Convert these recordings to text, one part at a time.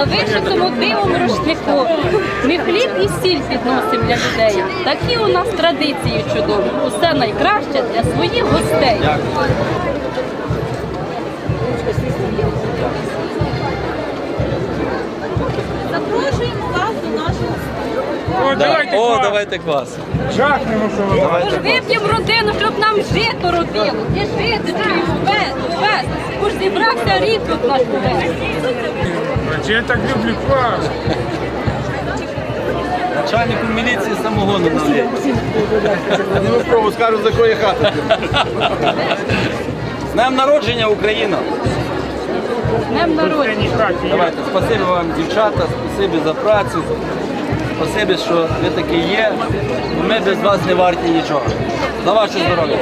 на вишитому дивом рушнику. Ми хліб і сіль підносимо для людей. Такі у нас традиції чудові. Усе найкраще для своїх гостей. Запрошуємо вас до нашого О, Да. давайте О, квас. давайте квас. Жахнемо, Тож вип'ємо родину, щоб нам жито родило. І жити, і увесь. Уж зібрався рід тут наш увесь. Чи я так люблю квас? Начальнику міліції самогону налє. Ну, пробу скажу, за якої хати. З днем народження Україна! Днем народження. Давайте, спасибі вам, дівчата, спасибі за працю. Спасибі, що ви такі є. Ми без вас не варті нічого. За ваше здоров'я.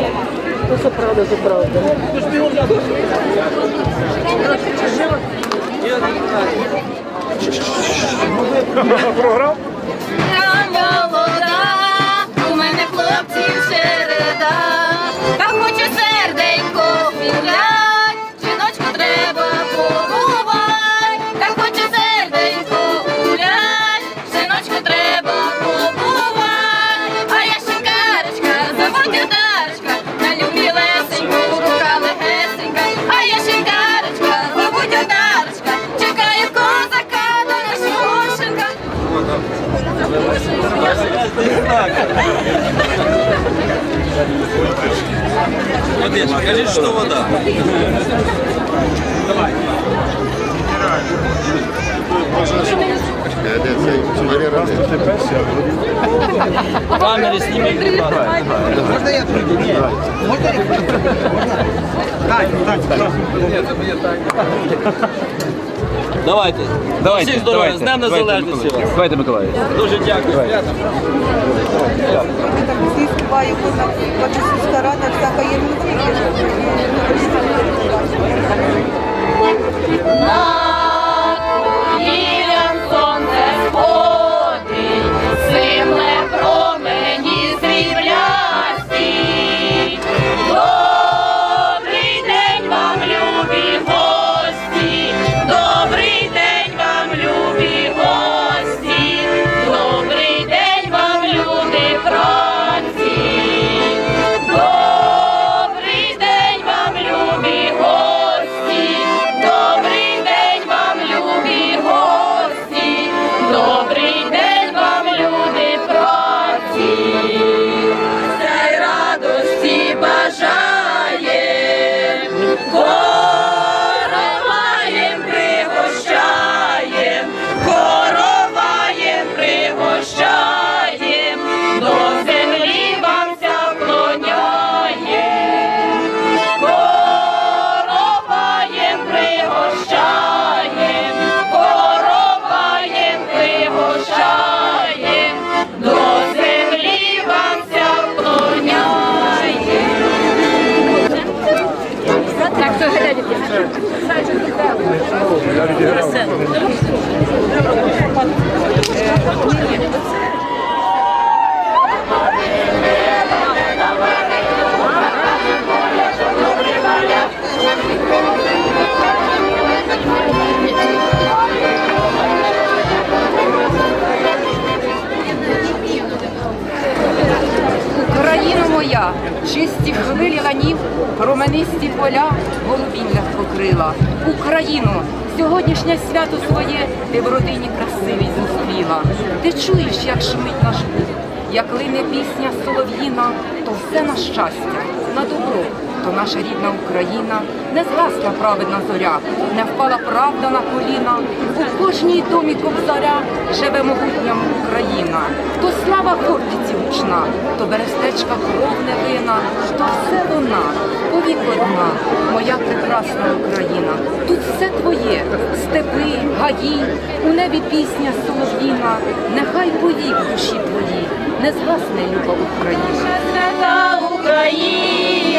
Програв? Давайте. Давайте, Всіх здоров'я, з давайте, Днем Незалежності вас. Давайте, Миколаїв. Дуже дякую. Всі співаю козак, бачу сільська рада, красивій зустріла. Ти чуєш, як шумить наш бух, як лине пісня солов'їна, то все на щастя, на добро. То наша рідна Україна не згасла праведна зоря, не впала правда на коліна. У кожній домі кобзаря живе могутня Україна. То слава гордіці гучна, то берестечка кровне вина, то все вона, повік одна, моя прекрасна Україна. Тут все твоє, степи, гаї, у небі пісня солов'їна, нехай повік душі твої, не згасне люба Україна. Україна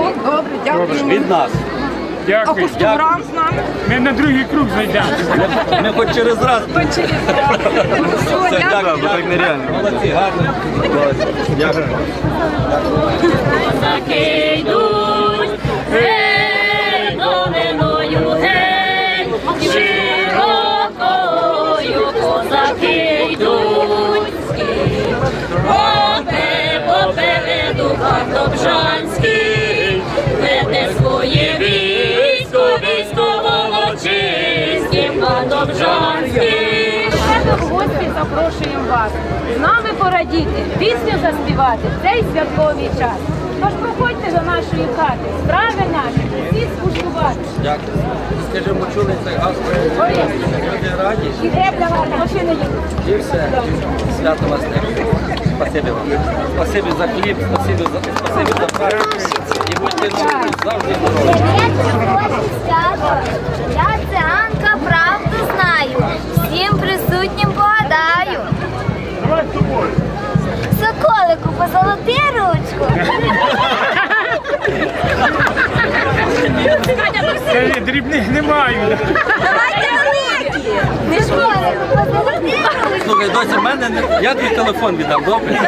Все, добре, дякую. Від нас. А Дякую. по 100 з нами? Ми на другий круг зайдемо. Ми хоч через раз. Все, Все, дякую. так нереально. Молодці, гарно. Дякую. Козаки запрошуємо вас. З нами порадіти, пісню заспівати в цей святковий час. Тож проходьте до нашої хати, страви наші, всі скуштувати. Дякую. Скажімо, чули цей газ, люди раді. І гребля ваша, машина їде. І все. Свято вас не. Спасибі вам. Спасибі за хліб, спасибі за, спасибі за працю. І будьте завжди здорові. Скажи, дрібних немає. Давайте великі. Слухай, досі в мене не... Я твій телефон віддам, добре?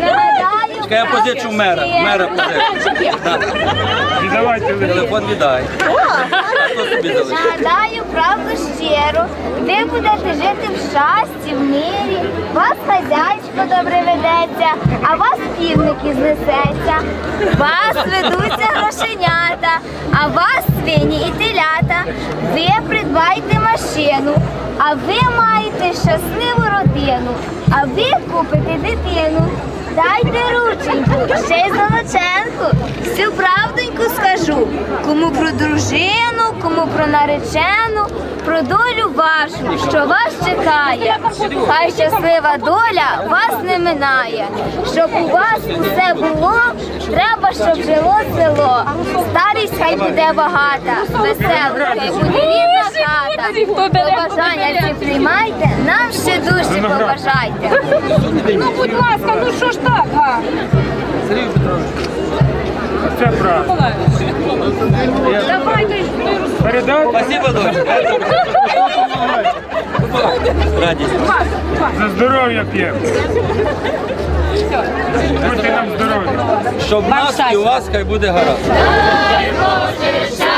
Нагадаю, Чекай, я позичу в мера. в Мера позичу. Так, І ви. Телефон віддай. А хто тобі залишив? Нагадаю правду щиру, ви будете жити в щасті, в мирі, вас хазяйство добре ведеться, а вас півники знесеться, вас ведуться грошенята, а вас свині і телята. Ви придбайте машину, а ви маєте щасливу родину, а ви купите дитину. Дайте рученьку, ще й золоченку, всю правдоньку скажу, кому про дружину, кому про наречену, про долю вашу, що вас чекає. Хай щаслива доля вас не минає. Щоб у вас усе було, треба, щоб жило село. Старість хай буде багата, весела, хай буде рідна хата. Побажання всі приймайте, нам ще дужче побажайте. Ну, будь ласка, ну що ж так, га? Сергій Петрович. Це правда. Давайте ж Передати Спасибо. Радість. за здоров'я п'ємо. Будьте нам здорові. Щоб нас і у вас хай буде гаразд. Дай Боже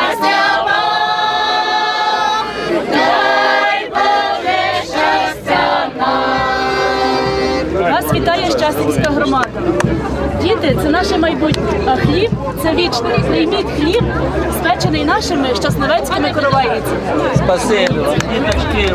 Щастинська громада. Діти це наше майбутнє, а хліб це вічне. Прийміть хліб, спечений нашими щасновецькими коровайницями. Спасибі діточки.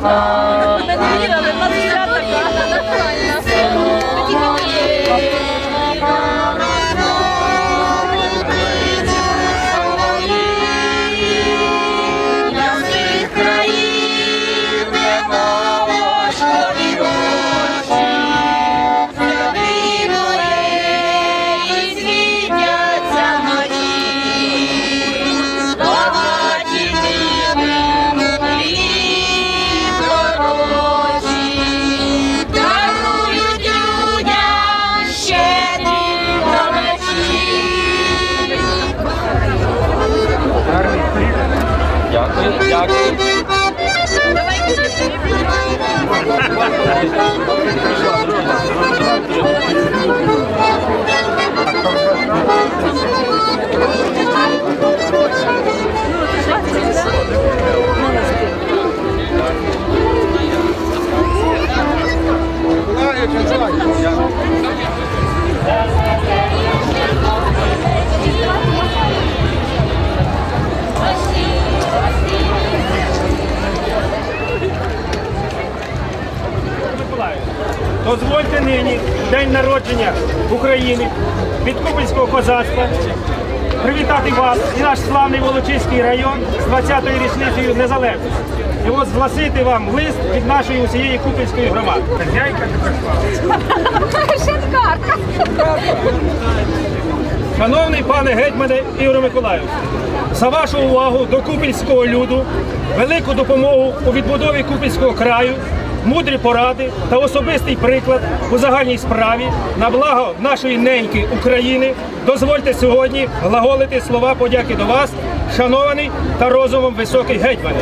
time. よし! 25-ї річниці незалежності. І от згласити вам лист від нашої усієї купільської громади. Хазяйка Шановний пане гетьмане Ігоре Миколаївське, за вашу увагу до купільського люду, велику допомогу у відбудові купільського краю мудрі поради та особистий приклад у загальній справі на благо нашої неньки України, дозвольте сьогодні глаголити слова подяки до вас, шанований та розумом високий гетьмане.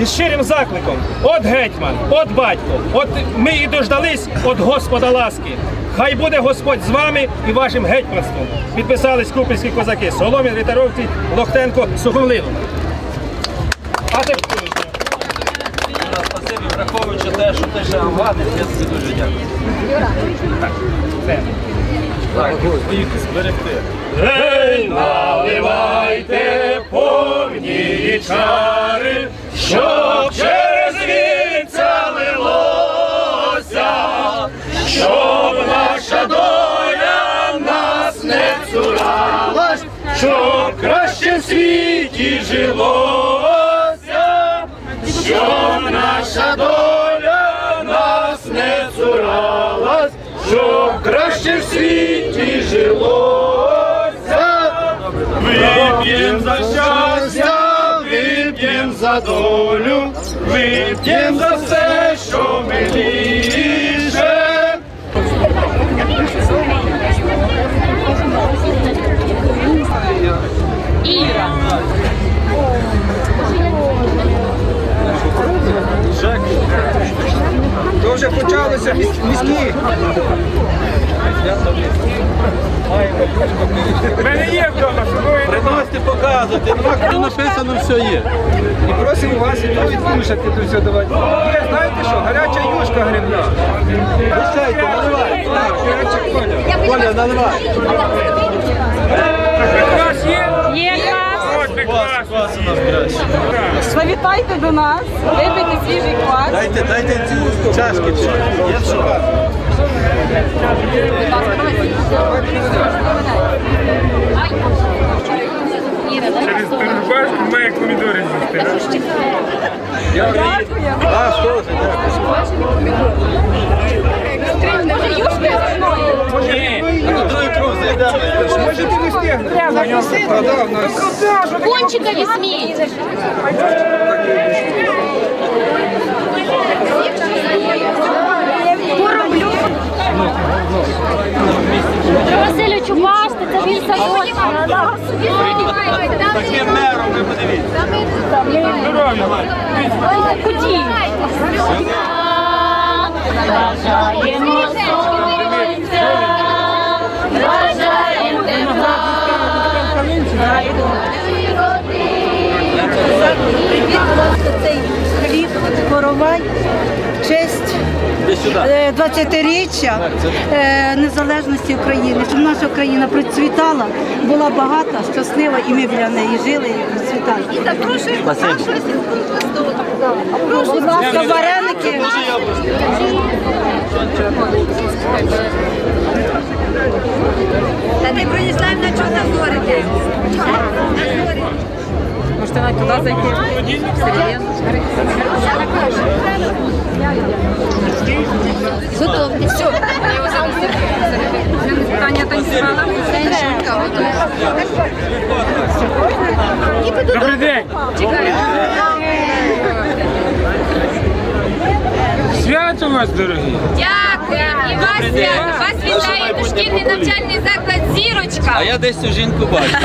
Із щирим закликом, от гетьман, от батько, от ми і дождались от Господа ласки. Хай буде Господь з вами і вашим гетьманством. Підписались купільські козаки Соломін, Ритаровці, Лохтенко, Сухомлин. А тепер враховуючи те, що ти ще афганець, я тобі дуже дякую. це. Так, поїхали, зберегти. Гей, наливайте повні чари, щоб через вінця лилося, щоб наша доля нас не цуралась, щоб краще в світі жилося, щоб наша доля нас не цуралась, щоб краще в світі жилося. Вип'єм за щастя, вип'єм за долю, вип'єм за все, що миліше. Вже почалося міські. Мене є вдома, що ви приносите показувати, нема написано все є. І просимо вас і то відкушати, то все давати. Є, знаєте що, гаряча юшка грибна. Прощайте, наливай. Коля, наливай. Клас є? Є Квас, клас. квас у нас краще. Завітайте до нас, випийте свіжий квас. Дайте, дайте ці чашки. Є що? Через турбашку має помідори з'їсти. да? А, що це? Може, з мною? Ні. На другий круг зайдемо. Можете не нас. Кончика візьміть. Василю, бачите, це він садочок. Таким мером ви подивіться. Куди? Бажаємо хліб, коровай, честь Іди е, 20-річчя е, незалежності України, щоб наша країна процвітала, була багата, щаслива, і ми біля неї жили і процвітали. І запрошуємо Спасибо. Будь ласка, яблоки. Та ти принесла їм на чого зазорити. Может, она туда зайти? Готовьте, все. Таня танцевала. Добрый день. Свято у вас, дорогі. Дякую. І вас, свято. вас вітає дошкільний навчальний заклад А я десь цю жінку бачу.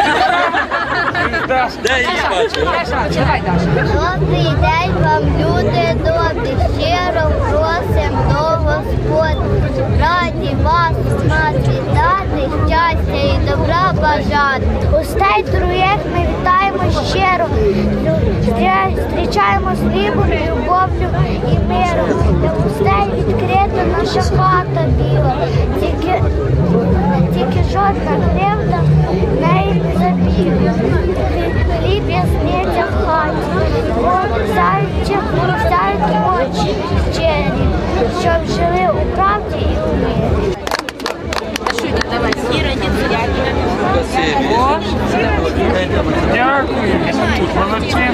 Де її бачу? Давай, Даша. Добрий день вам, люди добрі, щиро просимо до Господь. Раді вас бажати. Гостей троєх ми вітаємо щиро. Зустрічаємо з хлібом, любов'ю і миром. Для гостей відкрита наша хата біла. Тільки, тільки жодна кривда неї не забіла. Хліб ясниця в хаті, сяючи, сяють очі щирі, щоб жили у правді і у мирі. Дякую. Молодці.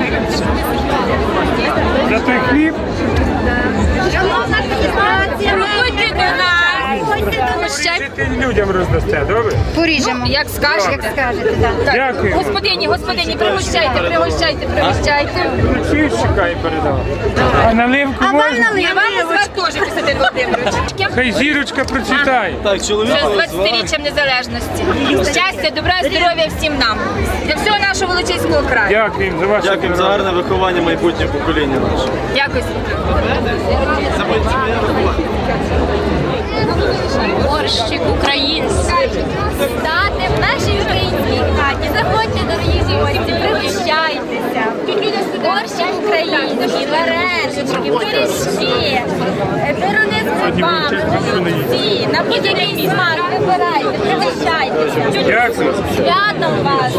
За той хліб. Приходьте до нас. Жити людям роздасте, добре? Поріжемо. Як скажеш, як скажете. Так. Дякую. Господині, господині, пригощайте, пригощайте, пригощайте. Ключі чекай передав. А наливку можна? Я вам із вас теж, Костянтин Володимирович. Хай зірочка процвітає. Так, чоловік. Вже з 20-річчям незалежності. Щастя, добра, здоров'я всім нам. Для всього нашого Волочиського краю. Дякуємо за вашу Дякуємо за гарне виховання майбутнього покоління наше. Дякую. Борщик український. Стати в нашій українській хаті. Заходьте, дорогі гості, пригощайтеся. Борщик український, варенички, пиріжки, пирони з грибами, голубці, на будь-який смак вибирайте, пригощайтеся. Дякую. Святом вас.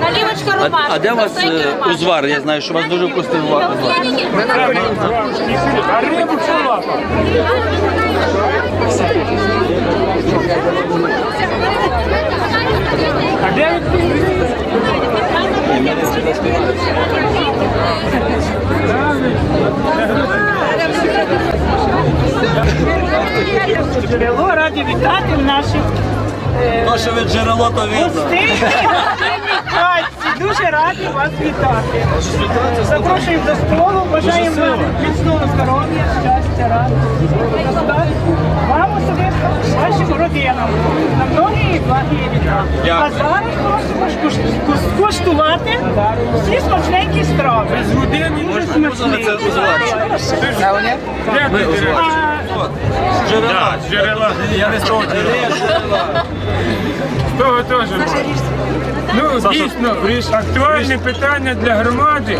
Налівочка А, ромашка. а де у вас е, узвар? Я знаю, що у вас дуже вкусний узвар. А рибу? А де ви? Джерело раді вітати наших То, що ви джерело, то видно. хаті. Дуже раді вас вітати. Запрошуємо до столу, бажаємо вам міцного здоров'я, щастя, радості, достатку. Вам особисто, вашим родинам. На многі і благі літа. А зараз просимо скуштувати всі смачненькі страви. Дуже смачні. Дякую, Ірина. Джерела. Так, джерела. Я не з того джерела. З того теж. Ну, дійсно, актуальне питання для громади,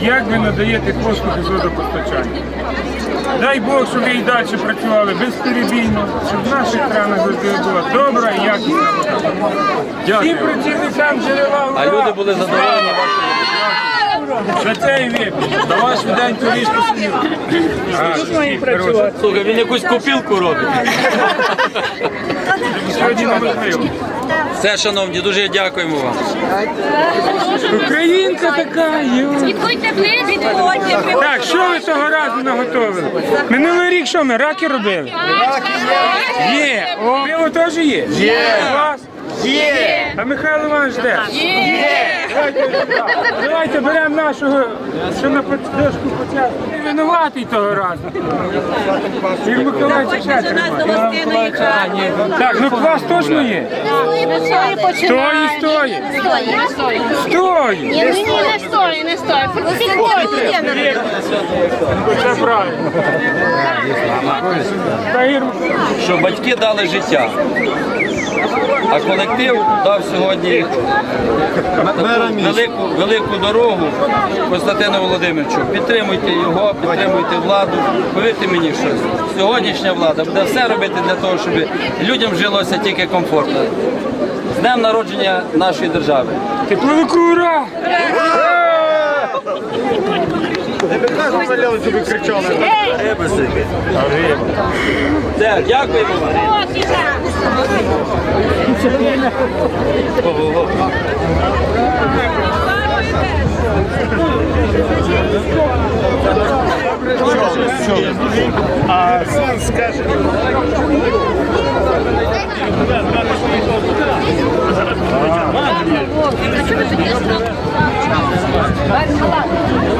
як ви надаєте послуги з водопостачання. Дай Бог, щоб ви і далі працювали безперебійно, щоб в наших кранах завжди була добра і якісна. Всім працівникам джерела А люди були задоволені вашою. Туріст посидів. Тут мої працювати. Слухай, він якусь копілку робить. Все, шановні, дуже дякуємо вам. Українка така, йо. Підходьте ближче. Підходьте. Так, що ви того разу наготовили? Минулий рік що ми, раки робили? Є. Пиво теж є? Є. У вас? Є. А Михайло Іванович де? Є. Давайте, давайте беремо нашого, що на поч- дошку початку. Ти винуватий того разу. Ігор Миколаївич ще тримає. Так, ну квас точно є? Стої, стої. Стої. Ні, не стої, не стої. Це правильно. Що батьки дали життя. А колектив дав сьогодні велику, велику дорогу Константину Володимировичу. Підтримуйте його, підтримуйте владу. Повірте мені, що сьогоднішня влада буде все робити для того, щоб людям жилося тільки комфортно. З днем народження нашої держави. Тепловику ура! Все, дякуємо вам. Зазнала в житті